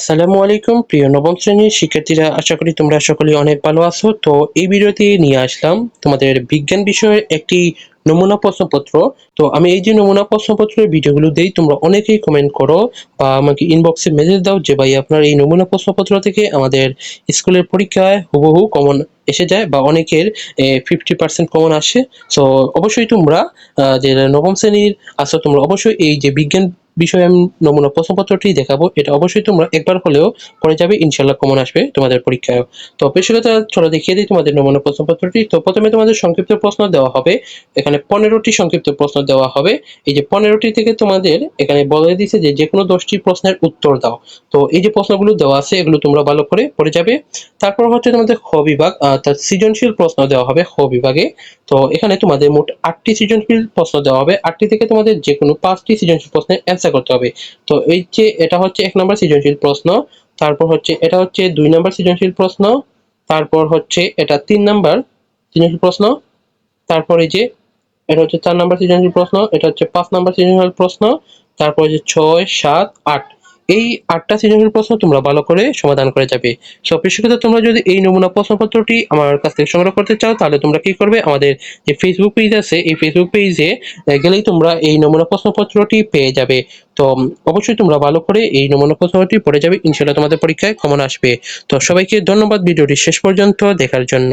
আসসালামু আলাইকুম, প্রিয় নবম শ্রেণির শিক্ষার্থীরা, আশা করি তোমরা সকলে অনেক ভালো আছো। তো এই ভিডিওতে নিয়ে আসলাম তোমাদের বিজ্ঞান বিষয়ের একটি নমুনা প্রশ্নপত্র। তো আমি এই যে নমুনা প্রশ্নপত্রের ভিডিওগুলো দেই, তোমরা অনেকেই কমেন্ট করো বা আমাকে ইনবক্সে মেসেজ দাও যে ভাই আপনার এই নমুনা প্রশ্নপত্র থেকে আমাদের স্কুলের পরীক্ষায় হুবহু কমন এসে যায় বা অনেকের ফিফটি পার্সেন্ট কমন আসে। সো অবশ্যই তোমরা যে নবম শ্রেণির আসো তোমরা অবশ্যই এই যে বিজ্ঞান বিষয়ে আমি নমুনা প্রশ্নপত্রটি দেখাবো। এটা অবশ্যই তোমরা একবার হলেও পড়ে যাবে ইনশাল্লাহ কমন আসবে তোমাদের পরীক্ষায়। তো কথা চলো দেখিয়ে দিই তোমাদের নমুনা প্রশ্নপত্রটি। তো প্রথমে তোমাদের সংক্ষিপ্ত প্রশ্ন দেওয়া হবে। এখানে পনেরোটি সংক্ষিপ্ত প্রশ্ন দেওয়া হবে। এই যে পনেরোটি থেকে তোমাদের এখানে বলে দিছে যে যে কোনো দশটি প্রশ্নের উত্তর দাও। তো এই যে প্রশ্নগুলো দেওয়া আছে, এগুলো তোমরা ভালো করে পড়ে যাবে। তারপর হচ্ছে তোমাদের খ বিভাগ অর্থাৎ সৃজনশীল প্রশ্ন দেওয়া হবে খ বিভাগে। তো এখানে তোমাদের মোট আটটি সৃজনশীল প্রশ্ন দেওয়া হবে। আটটি থেকে তোমাদের যে কোনো পাঁচটি সৃজনশীল প্রশ্নের অ্যান্সার করতে হবে। তো এই যে এটা হচ্ছে এক নম্বর সৃজনশীল প্রশ্ন, তারপর হচ্ছে এটা হচ্ছে দুই নম্বর সৃজনশীল প্রশ্ন, তারপর হচ্ছে এটা তিন নম্বর সৃজনশীল প্রশ্ন, তারপর এই যে এটা হচ্ছে চার নম্বর সৃজনশীল প্রশ্ন, এটা হচ্ছে পাঁচ নম্বর সৃজনশীল প্রশ্ন, তারপর হচ্ছে ছয়, সাত, আট। এই আটটা সৃজনশীল প্রশ্ন তোমরা ভালো করে সমাধান করে যাবে। সো শিক্ষিত তোমরা যদি এই নমুনা প্রশ্নপত্রটি আমার কাছ থেকে সংগ্রহ করতে চাও, তাহলে তোমরা কি করবে? আমাদের যে ফেসবুক পেজ আছে, এই ফেসবুক পেজে গেলেই তোমরা এই নমুনা প্রশ্নপত্রটি পেয়ে যাবে। তো অবশ্যই তোমরা ভালো করে এই নমুনা প্রশ্নপত্রটি পড়ে যাবে। ইনশাল্লাহ তোমাদের পরীক্ষায় কমন আসবে। তো, সবাইকে ধন্যবাদ। ভিডিওটি শেষ পর্যন্ত দেখার জন্য।